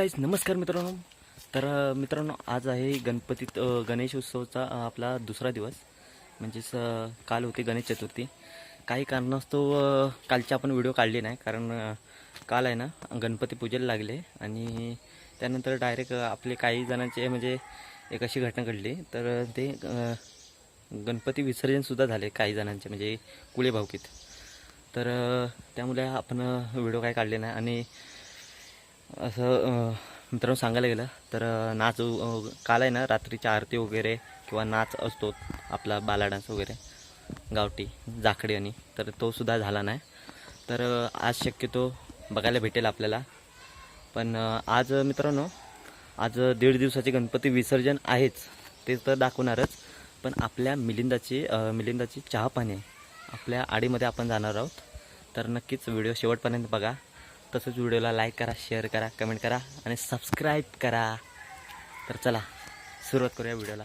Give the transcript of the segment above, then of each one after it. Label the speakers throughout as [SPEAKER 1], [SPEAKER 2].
[SPEAKER 1] Guys नमस्कार मित्रांनो. तर मित्रांनो आज आहे गणपतीत गणेश उत्सवचा आपला दुसरा दिवस. म्हणजेच काल होती गणेश चतुर्थी. काही कारणास्तव कालचे आपण व्हिडिओ काढले नाही कारण काल आहे ना गणपती पूजेला लागले. आणि त्यानंतर डायरेक्ट आपले काही जणांचे म्हणजे एक अशी घटना घडली. तर ते गणपती विसर्जनसुद्धा झाले काही जणांचे म्हणजे कुळे भावकीत तर त्यामुळे आपण व्हिडिओ काही काढले नाही. आणि असं मित्रांनो सांगायला गेलं तर नाच काल आहे ना रात्रीच्या आरती वगैरे किंवा नाच असतो आपला बाला डान्स वगैरे गावठी जाखडी आणि तर तो सुद्धा झाला नाही. तर आज शक्यतो बघायला भेटेल आपल्याला. पण आज मित्रांनो आज दीड दिवसाचे गणपती विसर्जन आहेच ते तर दाखवणारच. पण आपल्या मिलिंदाची मिलिंदाची चहा पाणी आहे आपल्या आडीमध्ये आपण जाणार आहोत. तर नक्कीच व्हिडिओ शेवटपर्यंत बघा. तसंच व्हिडिओला लाईक करा शेअर करा कमेंट करा आणि सबस्क्राईब करा. तर चला सुरुवात करूया व्हिडिओला.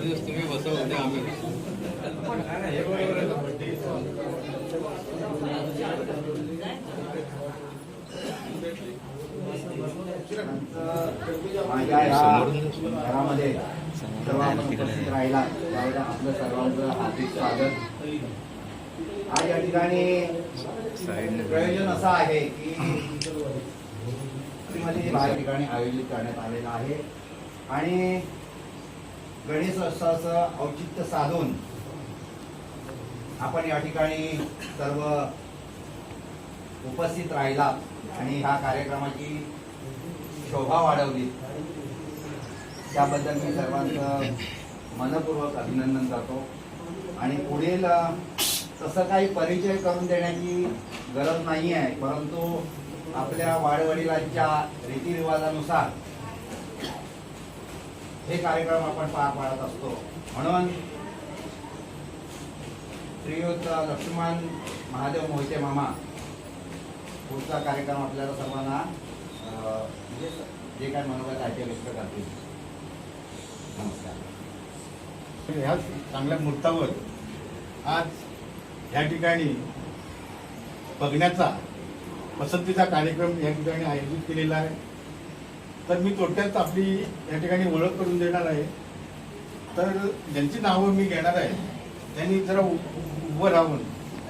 [SPEAKER 2] दिवस तुम्ही बसवते आम्ही?
[SPEAKER 3] माझ्या घरामध्ये उपस्थित राहिला. त्यावेळेला आपलं सर्वांचं हार्दिक स्वागत. आज या ठिकाणी प्रयोजन असं आहे की मध्ये या ठिकाणी आयोजित करण्यात आलेलं आहे. आणि गणेशोत्सवाचं औचित्य साधून आपण या ठिकाणी सर्व उपस्थित राहिला आणि ह्या कार्यक्रमाची शोभा वाढवली. त्याबद्दल मी सर्वांचं मनपूर्वक अभिनंदन करतो. आणि पुढील तसं काही परिचय करून देण्याची गरज नाही आहे परंतु आपल्या वाडवडिलांच्या रीतिरिवाजानुसार हे कार्यक्रम आपण पार पाडत असतो. म्हणून श्रीयुत लक्ष्मण महादेव मोहिते मामा पुढचा कार्यक्रम आपल्याला सर्वांना म्हणजे जे काय मनोगत आहे ते व्यक्त करतील. नमस्कार.
[SPEAKER 4] ह्या चांगल्या मुहूर्तावर आज या ठिकाणी बघण्याचा पसंतीचा कार्यक्रम या ठिकाणी आयोजित केलेला आहे. तर मी थोडक्यात आपली या ठिकाणी ओळख करून देणार आहे. तर ज्यांची नावं मी घेणार आहे त्यांनी जरा उ- उभं राहून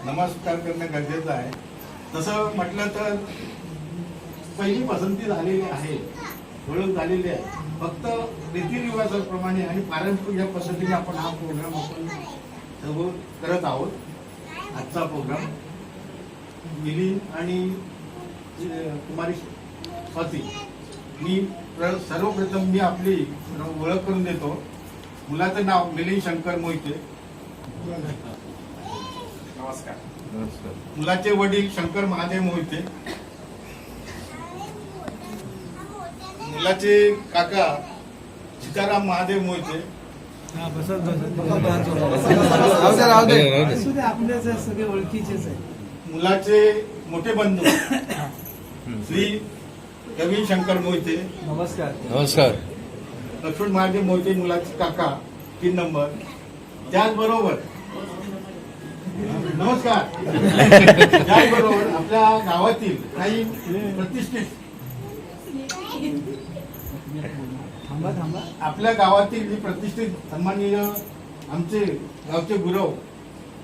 [SPEAKER 4] नमस्कार करणं गरजेचं आहे. तसं म्हटलं तर पहिली पसंती झालेली आहे ओळख झालेली आहे. फक्त रीतिरिवाजाप्रमाणे आणि पारंपरिक या पद्धतीने आपण हा प्रोग्राम आपण सर्व करत आहोत. आजचा प्रोग्राम मिलिंद आणि कुमारी स्वाती. मी प्र- सर्वप्रथम मी आपली ओळख करून देतो. मुलाचं नाव मिलिंद शंकर मोहिते.
[SPEAKER 5] नमस्कार.
[SPEAKER 4] मुलाचे वडील शंकर महादेव मोहिते. मुलाचे काका सीताराम महादेव मोहिते.
[SPEAKER 6] असू दे आपल्याच आहे, सगळे ओळखीचेच आहे.
[SPEAKER 4] मुलाचे मोठे बंधू श्री रवी शंकर मोहिते.
[SPEAKER 6] नमस्कार.
[SPEAKER 2] नमस्कार.
[SPEAKER 4] लक्ष्मण महादेव मोहिते मुलाचे काका तीन नंबर. त्याचबरोबर नमस्कार. त्याचबरोबर आपल्या गावातील काही प्रतिष्ठित
[SPEAKER 6] थांबा थांबा.
[SPEAKER 4] आपल्या गावातील जे प्रतिष्ठित सन्माननीय आमचे गावचे गुरव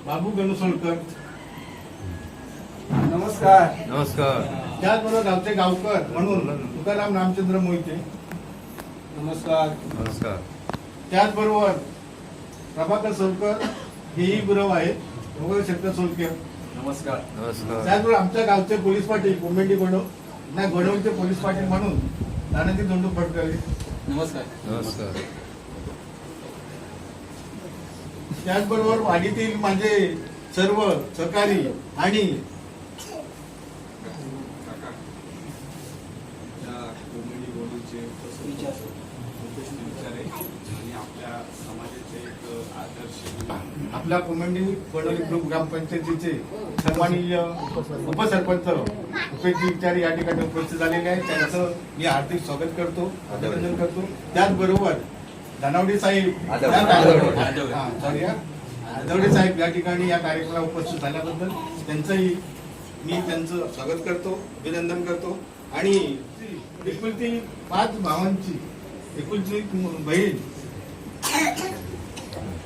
[SPEAKER 4] बाबू गणुसोलकर
[SPEAKER 3] नमस्कार.
[SPEAKER 2] नमस्कार.
[SPEAKER 4] त्याचबरोबर गावचे गावकर म्हणून तुकाराम रामचंद्र मोहिते.
[SPEAKER 3] नमस्कार.
[SPEAKER 2] नमस्कार.
[SPEAKER 4] त्याचबरोबर प्रभाकर सोलकर हेही गुरव आहेत. शंकर सोलकर.
[SPEAKER 3] नमस्कार.
[SPEAKER 2] नमस्कार.
[SPEAKER 4] त्याचबरोबर आमच्या गावचे पोलीस पाटील कोमेंडी गोडो नाही गोडवचे पोलीस पाटील म्हणून तानाजी धोंडू फटकरे
[SPEAKER 3] नमस्कार.
[SPEAKER 2] नमस्कार.
[SPEAKER 4] त्याचबरोबर वाडीतील माझे सर्व सहकारी आणि
[SPEAKER 7] त्या कोमेडी गोडूचे उपस्थित विचारे आणि आपल्या समाजाचे एक आदर्श
[SPEAKER 4] आपल्या कोमेंडी गोडवली ग्रुप ग्रामपंचायतीचे सन्माननीय उपसरपंच उपेश विचारी या ठिकाणी उपस्थित झालेले आहेत. त्यांचं मी हार्दिक स्वागत करतो अभिनंदन करतो. त्याचबरोबर धनावडे साहेब. हा, हा. आदवडे साहेब या ठिकाणी या कार्यक्रमाला उपस्थित झाल्याबद्दल त्यांचंही मी त्यांचं स्वागत करतो अभिनंदन करतो. आणि एकुलती पाच भावांची एकुलती बहीण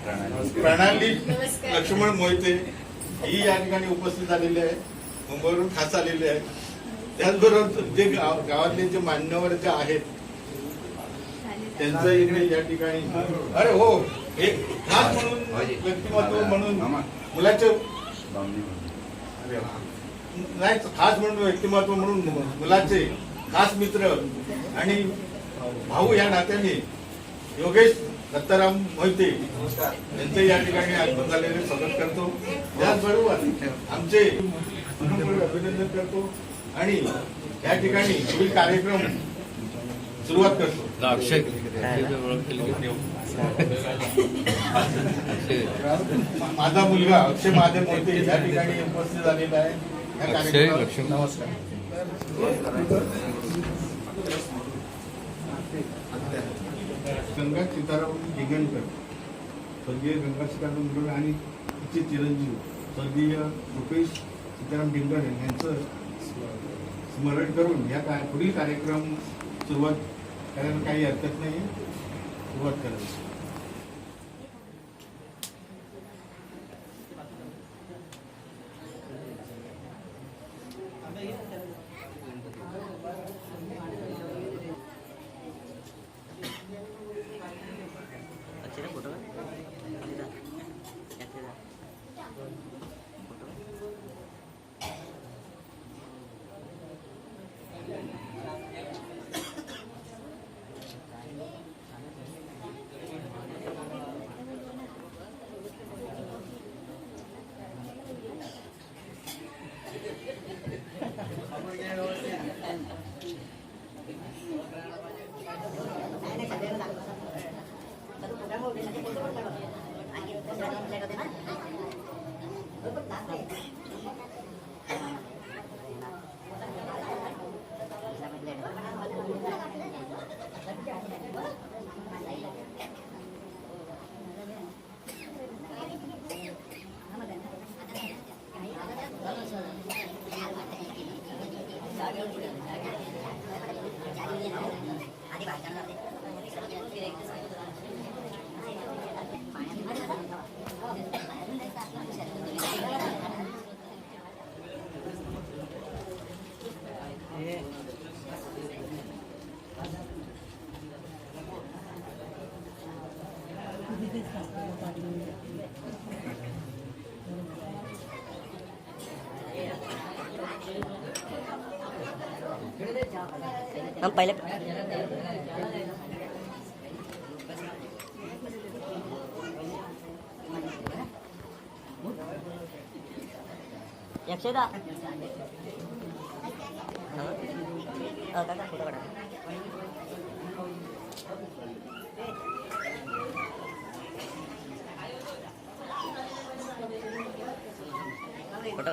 [SPEAKER 4] प्रणाली. लक्ष्मण मोहिते ही या ठिकाणी उपस्थित झालेली आहे. मुंबईवरून खास आलेले आहे. त्याचबरोबर जे गाव गावातले जे मान्यवर जे आहेत त्यांचं इकडे या ठिकाणी. अरे हो एक खास म्हणून व्यक्तिमत्व म्हणून मुलाचे नाही खास म्हणून व्यक्तिमत्व म्हणून मुलाचे खास मित्र आणि भाऊ या नात्याने योगेश दत्ताराम मोहिते यांचे या ठिकाणी आगमन झालेले स्वागत करतो. त्याचबरोबर आमचे मनपूर्वक अभिनंदन करतो आणि या ठिकाणी पुढील कार्यक्रम सुरुवात करतो. माझा मुलगा अक्षय महादेव मोहिते या ठिकाणी उपस्थित झालेला आहे. नमस्कार. गंगा सीताराम हिंगणकर स्वर्गीय गंगाशिकांत मुंडे आणि तिचे चिरंजीव स्वर्गीय रुपेश सीताराम डिंगर यांचं स्मरण करून या काय पुढील कार्यक्रम सुरुवात करायला काही हरकत नाही सुरुवात करायची.
[SPEAKER 8] അടിവായിട്ടാണ് पहले एकशे दहा हा, काका, फोटो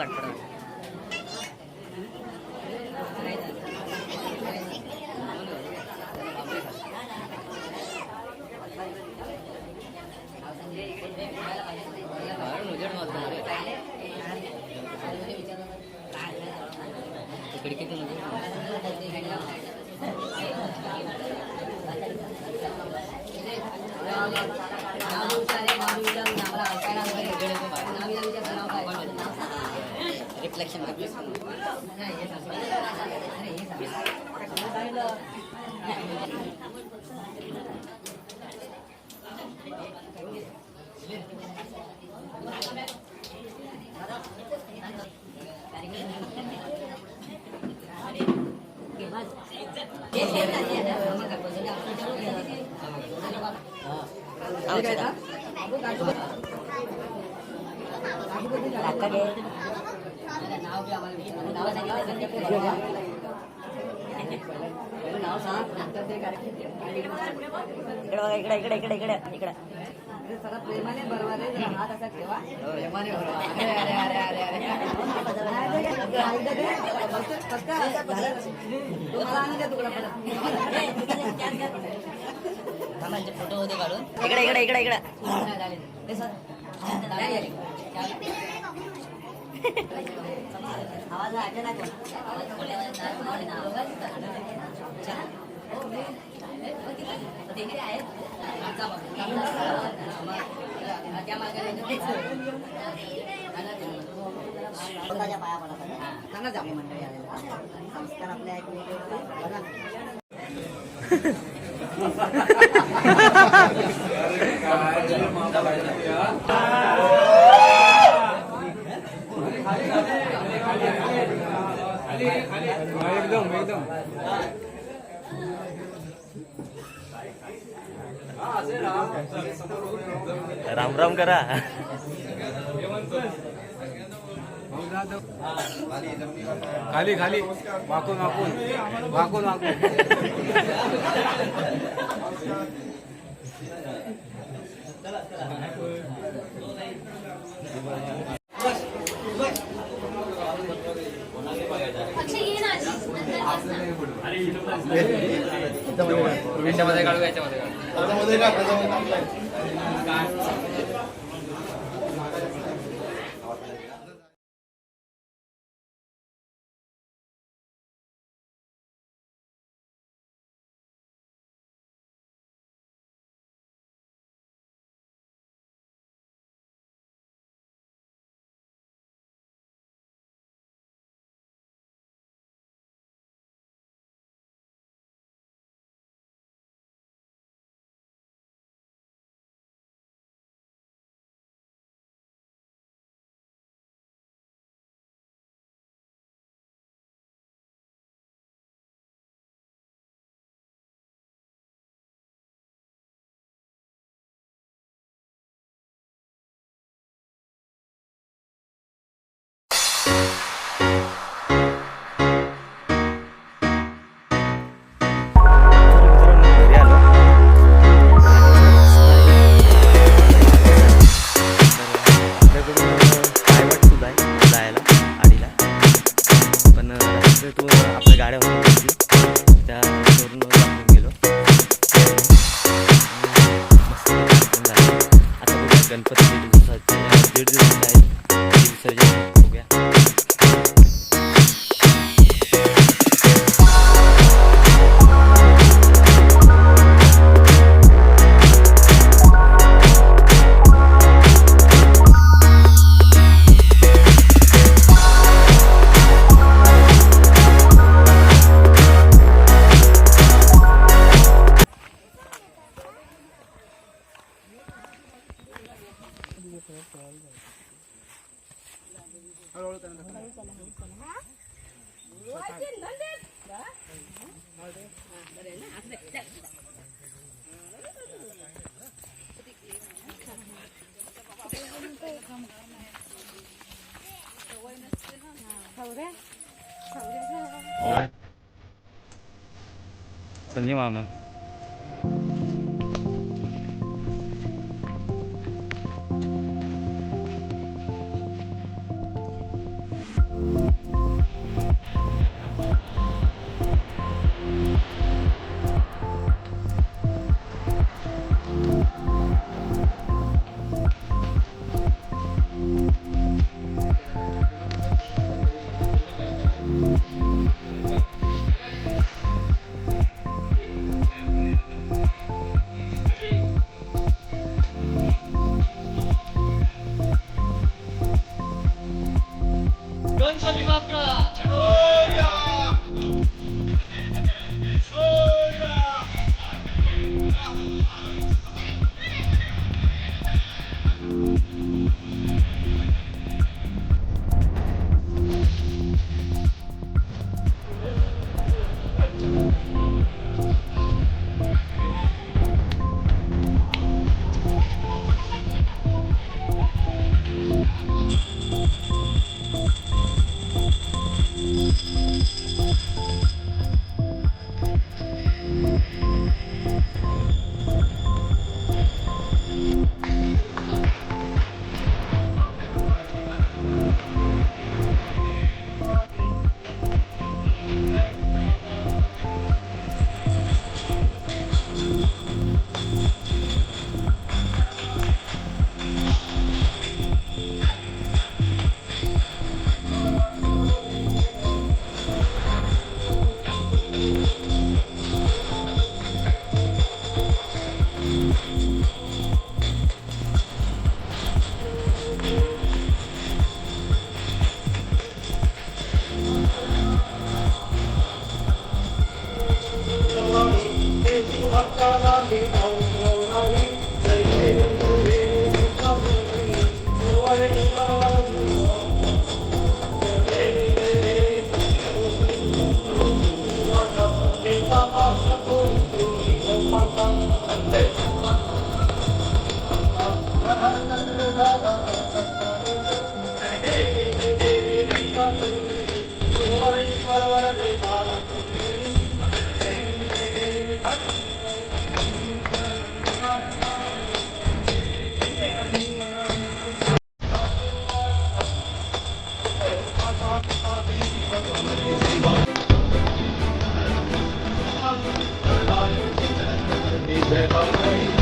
[SPEAKER 8] రిఫ్లెక్షన్ इकडे बघा इकडे इकडे इकडे इकडे इकडे.
[SPEAKER 9] प्रेमाने बरोबर हात असा ठेवा प्रेमाने फक्त तुम्हाला आणून द्या तुकडा परत
[SPEAKER 8] फोटो होते काढून इकडे इकडे इकडे इकडे पाया पडत
[SPEAKER 9] मंडळी.
[SPEAKER 8] संस्कार आपले ऐकून बघा
[SPEAKER 6] एकदम.
[SPEAKER 1] राम राम करा.
[SPEAKER 6] खाली खाली. वाकून वाकून वाकून वाकून
[SPEAKER 10] ना आजी. नंतर
[SPEAKER 1] याच्यामध्ये काढू याच्यामध्ये? काढू
[SPEAKER 2] 好的
[SPEAKER 1] 好等你妈呢 Thank you.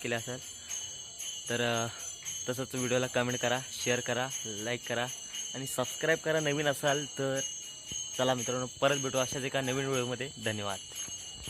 [SPEAKER 1] लाईक केले असेल तर तसंच व्हिडिओला कमेंट करा शेअर करा लाईक करा आणि सबस्क्राईब करा नवीन असाल तर चला मित्रांनो परत भेटू अशाच एका नवीन व्हिडिओमध्ये. धन्यवाद.